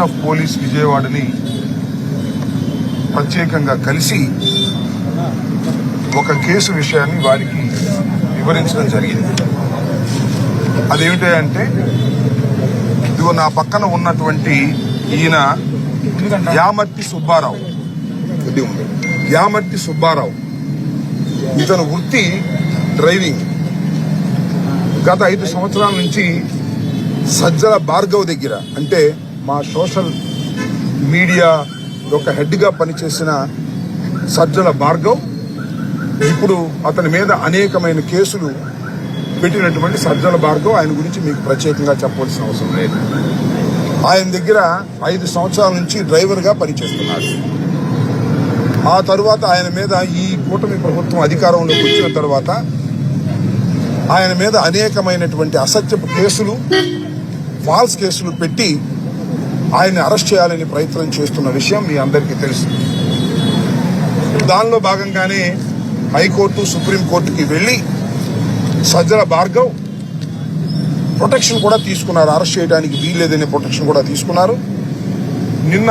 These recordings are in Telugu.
ఆఫ్ పోలీస్ విజయవాడని ప్రత్యేకంగా కలిసి ఒక కేసు విషయాన్ని వారికి వివరించడం జరిగింది. అదేమిటంటే ఇదిగో నా పక్కన ఉన్నటువంటి ఈయన యామర్తి సుబ్బారావు. యామర్తి సుబ్బారావు. ఇతను వృత్తి డ్రైవింగ్. గత ఐదు సంవత్సరాల నుంచి సజ్జల భార్గవ్ దగ్గర అంటే మా సోషల్ మీడియా యొక్క హెడ్గా పనిచేసిన సజ్జల భార్గవ్ ఇప్పుడు అతని మీద అనేకమైన కేసులు పెట్టినటువంటి సజ్జల భార్గవ్ ఆయన గురించి మీకు ప్రత్యేకంగా చెప్పవలసిన అవసరం లేదు. ఆయన దగ్గర ఐదు సంవత్సరాల నుంచి డ్రైవర్గా పనిచేస్తున్నాడు. ఆ తరువాత ఆయన మీద ఈ కూటమి ప్రభుత్వం అధికారంలోకి వచ్చిన తర్వాత ఆయన మీద అనేకమైనటువంటి అసత్యపు కేసులు ఫాల్స్ కేసులు పెట్టి ఆయన్ని అరెస్ట్ చేయాలని ప్రయత్నం చేస్తున్న విషయం మీ అందరికీ తెలుసు. దానిలో భాగంగానే హైకోర్టు సుప్రీంకోర్టుకి వెళ్ళి సజ్జల భార్గవ్ ప్రొటెక్షన్ కూడా తీసుకున్నారు. అరెస్ట్ చేయడానికి వీల్లేదనే ప్రొటెక్షన్ కూడా తీసుకున్నారు. నిన్న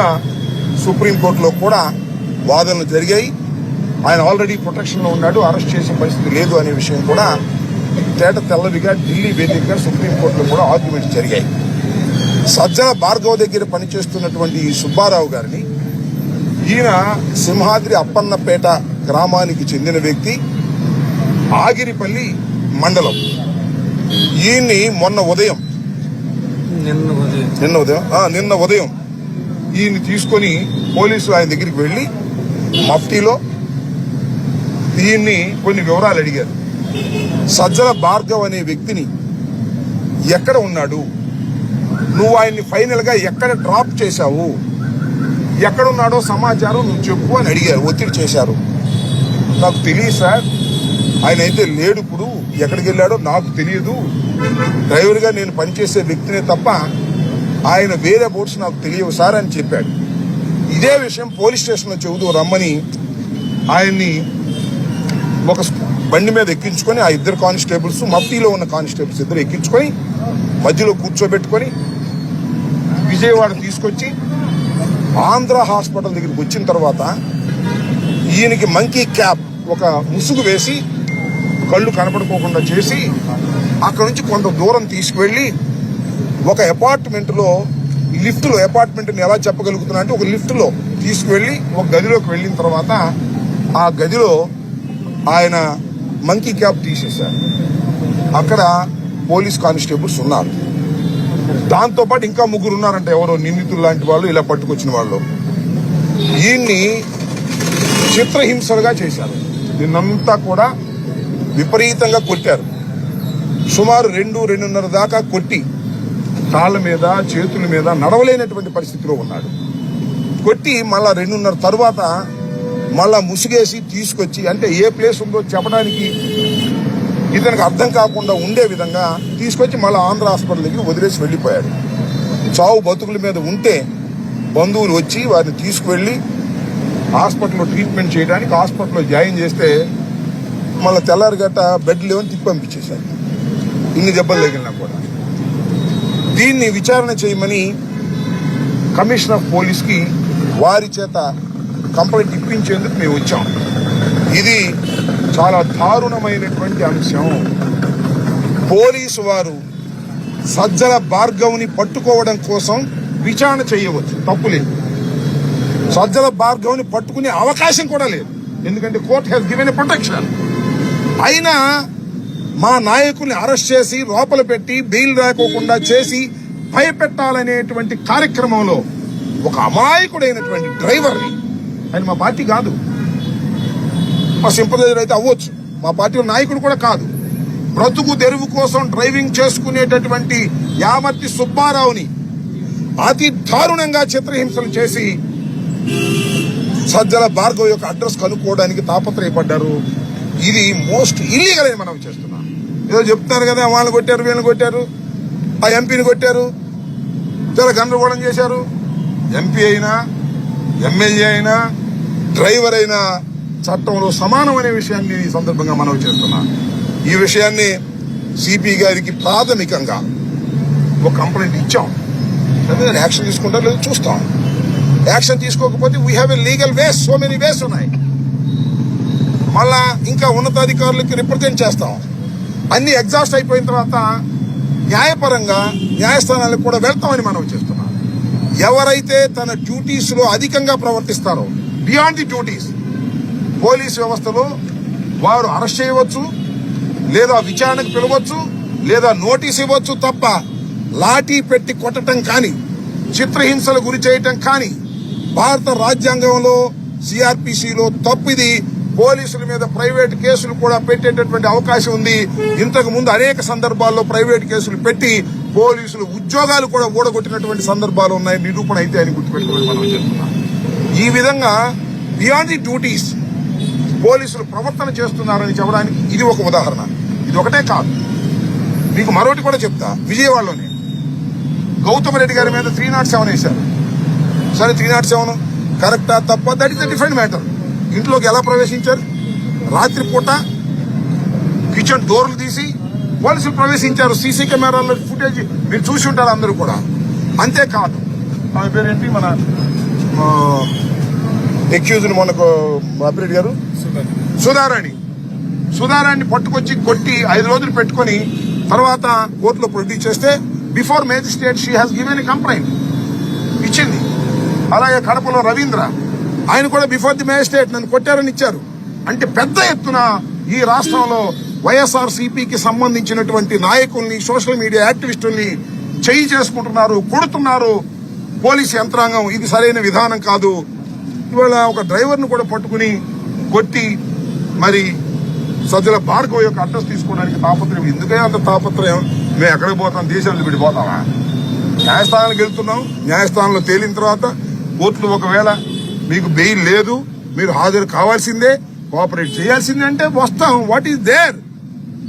సుప్రీంకోర్టులో కూడా వాదనలు జరిగాయి. ఆయన ఆల్రెడీ ప్రొటెక్షన్లో ఉన్నాడు. అరెస్ట్ చేసే పరిస్థితి లేదు అనే విషయం కూడా తేట తెల్లవిగా ఢిల్లీ వేదికగా సుప్రీంకోర్టులో కూడా ఆర్గ్యుమెంట్స్ జరిగాయి. సజ్జల భార్గవ్ దగ్గర పనిచేస్తున్నటువంటి ఈ సుబ్బారావు గారిని ఈయన సింహాద్రి అప్పన్నపేట గ్రామానికి చెందిన వ్యక్తి ఆగిరిపల్లి మండలం. ఈయన్ని మొన్న ఉదయం నిన్న ఉదయం. నిన్న ఉదయం ఆ, నిన్న ఉదయం ఈయన్ని తీసుకొని పోలీసులు ఆయన దగ్గరికి వెళ్ళి మఫ్టీలో ఈయన్ని కొన్ని వివరాలు అడిగారు. సజ్జల భార్గవ్ అనే వ్యక్తిని ఎక్కడ ఉన్నాడు? నువ్వు ఆయన్ని ఫైనల్గా ఎక్కడ డ్రాప్ చేశావు? ఎక్కడున్నాడో సమాచారం నువ్వు చెప్పు అని అడిగారు ఒత్తిడి చేశారు. నాకు తెలియదు సార్. ఆయన అయితే లేడు ఇప్పుడు. ఎక్కడికి వెళ్ళాడో నాకు తెలియదు. డ్రైవర్గా నేను పనిచేసే వ్యక్తినే తప్ప ఆయన వేరే బోట్స్ నాకు తెలియవు సార్ అని చెప్పాడు. ఇదే విషయం పోలీస్ స్టేషన్లో చెబుతూ రమ్మని ఆయన్ని ఒక బండి మీద ఎక్కించుకొని ఆ ఇద్దరు కానిస్టేబుల్స్ మఫ్టీలో ఉన్న కానిస్టేబుల్స్ ఇద్దరు ఎక్కించుకొని మధ్యలో కూర్చోబెట్టుకొని విజయవాడ తీసుకొచ్చి ఆంధ్ర హాస్పిటల్ దగ్గరికి వచ్చిన తర్వాత ఈయనకి మంకీ క్యాప్ ఒక ముసుగు వేసి కళ్ళు కనపడుకోకుండా చేసి అక్కడ నుంచి కొంత దూరం తీసుకువెళ్ళి ఒక అపార్ట్మెంట్లో లిఫ్ట్లో అపార్ట్మెంట్ని ఎలా చెప్పగలుగుతున్నా అంటే ఒక లిఫ్ట్లో తీసుకువెళ్ళి ఒక గదిలోకి వెళ్ళిన తర్వాత ఆ గదిలో ఆయన మంకీ క్యాప్ తీసేశారు. అక్కడ పోలీస్ కానిస్టేబుల్స్ ఉన్నారు. దాంతోపాటు ఇంకా ముగ్గురు ఉన్నారంట. ఎవరో నిందితులు లాంటి వాళ్ళు ఇలా పట్టుకొచ్చిన వాళ్ళు. ఈయన్ని చిత్రహింసలుగా చేశారు. నిన్నంతా కూడా విపరీతంగా కొట్టారు. సుమారు రెండు రెండున్నర దాకా కొట్టి కాళ్ళ మీద చేతుల మీద నడవలేనటువంటి పరిస్థితిలో ఉన్నాడు. కొట్టి మళ్ళా రెండున్నర తర్వాత మళ్ళా ముసుగేసి తీసుకొచ్చి అంటే ఏ ప్లేస్ ఉందో చెప్పడానికి ఇతనికి అర్థం కాకుండా ఉండే విధంగా తీసుకొచ్చి మళ్ళీ ఆంధ్ర హాస్పిటల్ దగ్గర వదిలేసి వెళ్ళిపోయాడు. చావు బతుకుల మీద ఉంటే బంధువులు వచ్చి వారిని తీసుకువెళ్ళి హాస్పిటల్లో ట్రీట్మెంట్ చేయడానికి హాస్పిటల్లో జాయిన్ చేస్తే మళ్ళీ తెల్లారిగట్ట బెడ్ లేవని తిప్పి పంపించేశారు. ఇన్ని దెబ్బలు తగిలినా కూడా. దీన్ని విచారణ చేయమని కమిషనర్ ఆఫ్ పోలీస్కి వారి చేత కంప్లైంట్ ఇప్పించేందుకు మేము వచ్చాం. ఇది చాలా దారుణమైనటువంటి అంశం. పోలీసు వారు సజ్జల భార్గవ్ని పట్టుకోవడం కోసం విచారణ చేయవచ్చు. తప్పు లేదు. సజ్జల భార్గవ్ని పట్టుకునే అవకాశం కూడా లేదు. ఎందుకంటే కోర్ట్ హ్యాస్ గివెన్ ప్రొటెక్షన్ అయినా మా నాయకుల్ని అరెస్ట్ చేసి లోపల పెట్టి బెయిల్ రాకోకుండా చేసి భయపెట్టాలనేటువంటి కార్యక్రమంలో ఒక అమాయకుడైనటువంటి డ్రైవర్ని. ఆయన మా పార్టీ కాదు. మా సింపదైజర్ అయితే అవ్వచ్చు. మా పార్టీ నాయకుడు కూడా కాదు. బ్రతుకు తెరువు కోసం డ్రైవింగ్ చేసుకునేటటువంటి యామర్తి సుబ్బారావుని అతి దారుణంగా చిత్రహింసలు చేసి సజ్జల భార్గవ్ యొక్క అడ్రస్ కనుక్కోవడానికి తాపత్రయపడ్డారు. ఇది మోస్ట్ ఇల్లీగల్ అని మనం చేస్తున్నాం. ఏదో చెప్తున్నారు కదా వాళ్ళని కొట్టారు వీళ్ళని కొట్టారు ఆ ఎంపీని కొట్టారు చాలా గందరగోళం చేశారు. ఎంపీ అయినా ఎమ్మెల్యే అయినా డ్రైవర్ అయినా చట్టంలో సమానమనే విషయాన్ని ఈ సందర్భంగా మనం చేస్తున్నాం. ఈ విషయాన్ని సిపి గారికి ప్రాథమికంగా ఒక కంప్లైంట్ ఇచ్చాం. లేదా యాక్షన్ తీసుకుంటా లేదా చూస్తాం. యాక్షన్ తీసుకోకపోతే we have a legal ways so many ways ఉన్నాయి. మళ్ళా ఇంకా ఉన్నతాధికారులకి రిప్రజెంట్ చేస్తాం. అన్ని ఎగ్జాస్ట్ అయిపోయిన తర్వాత న్యాయపరంగా న్యాయస్థానాలకు కూడా వెళ్తామని మనం చేస్తున్నాం. ఎవరైతే తన డ్యూటీస్లో అధికంగా ప్రవర్తిస్తారో బియాండ్ ది డ్యూటీస్ పోలీస్ వ్యవస్థలో వారు అరెస్ట్ చేయవచ్చు లేదా విచారణకు పిలవచ్చు లేదా నోటీస్ ఇవ్వచ్చు తప్ప లాఠీ పెట్టి కొట్టడం కానీ చిత్రహింసలు గురి చేయటం కానీ భారత రాజ్యాంగంలో సిఆర్పిసిలో తప్పిది పోలీసుల మీద ప్రైవేట్ కేసులు కూడా పెట్టేటటువంటి అవకాశం ఉంది. ఇంతకు ముందు అనేక సందర్భాల్లో ప్రైవేట్ కేసులు పెట్టి పోలీసులు ఉద్యోగాలు కూడా ఊడగొట్టినటువంటి సందర్భాలు ఉన్నాయి. నిరూపణ అయితే అని గుర్తుపెట్టుకోవాలి. మనం చెప్తున్నాం. ఈ విధంగా బియాండ్ ది డ్యూటీస్ పోలీసులు ప్రవర్తన చేస్తున్నారని చెప్పడానికి ఇది ఒక ఉదాహరణ. ఇది ఒకటే కాదు. మీకు మరొకటి కూడా చెప్తా. విజయవాడలోనే గౌతమ్ రెడ్డి గారి మీద త్రీ నాట్ సెవెన్ వేశారు. సరే త్రీ నాట్ సెవెన్ కరెక్టా తప్ప? That is the different matter ఇంట్లోకి ఎలా ప్రవేశించారు? రాత్రిపూట కిచెన్ డోర్లు తీసి పోలీసులు ప్రవేశించారు. సీసీ కెమెరాలో ఫుటేజ్ మీరు చూసి ఉంటారు అందరూ కూడా. అంతేకాదు ఆమె పేరేంటి? మన ఎక్యూజ్డ్ మనకు అభిరెడ్డి గారు. సుధారాణి. సుధారాన్ని పట్టుకొచ్చి కొట్టి ఐదు రోజులు పెట్టుకొని తర్వాత కోర్టులో ప్రొడ్యూస్ చేస్తే before magistrate she has given complaint. ఇచ్చింది. అలాగే కడపలో రవీంద్ర. ఆయన కూడా బిఫోర్ ది మేజిస్ట్రేట్ నన్ను కొట్టారని ఇచ్చారు. అంటే పెద్ద ఎత్తున ఈ రాష్ట్రంలో వైఎస్ఆర్ సిపికి సంబంధించినటువంటి నాయకుల్ని సోషల్ మీడియా యాక్టివిస్టుల్ని చేయి చేసుకుంటున్నారు కొడుతున్నారు పోలీస్ యంత్రాంగం. ఇది సరైన విధానం కాదు. ఇవాళ ఒక డ్రైవర్ను కూడా పట్టుకుని కొట్టి మరి సజ్జల భార్గవ్ యొక్క అడ్రస్ తీసుకోవడానికి తాపత్రయం ఎందుకే అంత తాపత్రయం? మేము ఎక్కడికి పోతాం? దేశంలో విడిపోతామా? న్యాయస్థానానికి వెళ్తున్నాం. న్యాయస్థానంలో తేలిన తర్వాత కోర్టులు ఒకవేళ మీకు బెయిల్ లేదు మీరు హాజరు కావాల్సిందే కోఆపరేట్ చేయాల్సిందే అంటే వస్తాం. వాట్ ఈస్ దేర్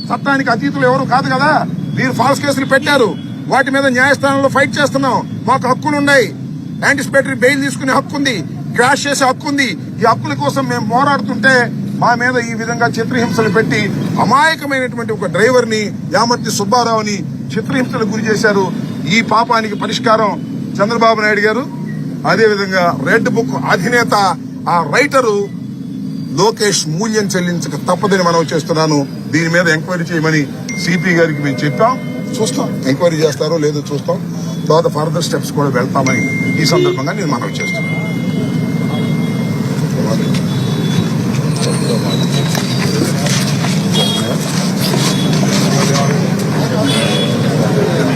చట్టానికి అతీతులు ఎవరు కాదు కదా. మీరు ఫాల్స్ కేసులు పెట్టారు. వాటి మీద న్యాయస్థానంలో ఫైట్ చేస్తున్నాం. మాకు హక్కులు ఉన్నాయి యాంటిసిపేటరీ బెయిల్ తీసుకునే హక్కు ఉంది క్రాష్ చేసే హక్కు ఉంది ఈ హక్కుల కోసం మేము పోరాడుతుంటే మా మీద ఈ విధంగా చిత్రహింసలు పెట్టి అమాయకమైనటువంటి ఒక డ్రైవర్ని యామర్తి సుబ్బారావుని చిత్రహింసలకు గురి చేశారు. ఈ పాపానికి పరిష్కారం చంద్రబాబు నాయుడు గారు. అదేవిధంగా రెడ్ బుక్ అధినేత ఆ రైటరు లోకేష్ మూల్యం చెల్లించక తప్పదని మనం చేస్తున్నాను. దీని మీద ఎంక్వైరీ చేయమని సిపి గారికి మేము చెప్పాం. చూస్తాం ఎంక్వైరీ చేస్తారో లేదో చూస్తాం. తర్వాత ఫర్దర్ స్టెప్స్ కూడా వెళ్తామని ఈ సందర్భంగా నేను మనవి చేస్తున్నాను. Thank you.